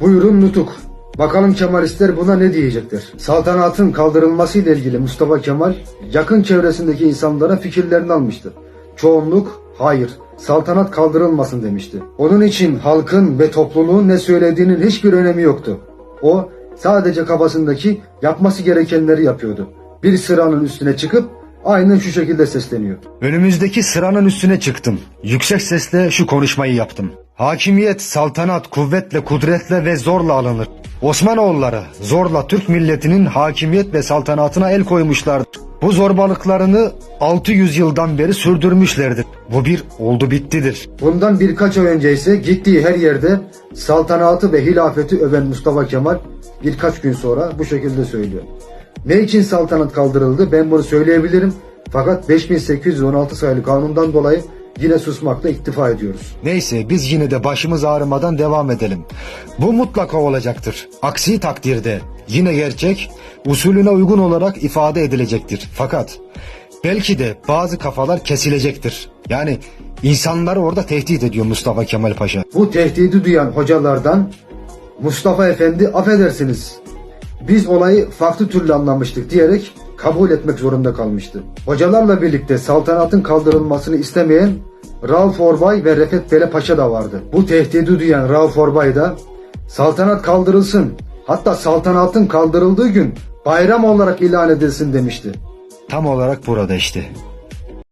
Buyurun nutuk. Bakalım Kemalistler buna ne diyecektir? Saltanatın kaldırılması ile ilgili Mustafa Kemal yakın çevresindeki insanlara fikirlerini almıştı. Çoğunluk hayır saltanat kaldırılmasın demişti. Onun için halkın ve topluluğun ne söylediğinin hiçbir önemi yoktu. O sadece kafasındaki yapması gerekenleri yapıyordu. Bir sıranın üstüne çıkıp aynen şu şekilde sesleniyor. Önümüzdeki sıranın üstüne çıktım. Yüksek sesle şu konuşmayı yaptım. Hakimiyet, saltanat kuvvetle, kudretle ve zorla alınır. Osmanoğulları zorla Türk milletinin hakimiyet ve saltanatına el koymuşlardır. Bu zorbalıklarını 600 yıldan beri sürdürmüşlerdir. Bu bir oldu bittidir. Bundan birkaç ay önce ise gittiği her yerde saltanatı ve hilafeti öven Mustafa Kemal birkaç gün sonra bu şekilde söylüyor. Ne için saltanat kaldırıldı ben bunu söyleyebilirim fakat 5816 sayılı kanundan dolayı yine susmakla iktifa ediyoruz. Neyse biz yine de başımız ağrımadan devam edelim. Bu mutlaka olacaktır. Aksi takdirde yine gerçek usulüne uygun olarak ifade edilecektir. Fakat belki de bazı kafalar kesilecektir. Yani insanları orada tehdit ediyor Mustafa Kemal Paşa. Bu tehdidi duyan hocalardan Mustafa Efendi affedersiniz biz olayı farklı türlü anlamıştık diyerek kabul etmek zorunda kalmıştı. Hocalarla birlikte saltanatın kaldırılmasını istemeyen Rauf Orbay ve Refet Bele Paşa da vardı. Bu tehdidi duyan Rauf Orbay da saltanat kaldırılsın hatta saltanatın kaldırıldığı gün bayram olarak ilan edilsin demişti. Tam olarak burada işte.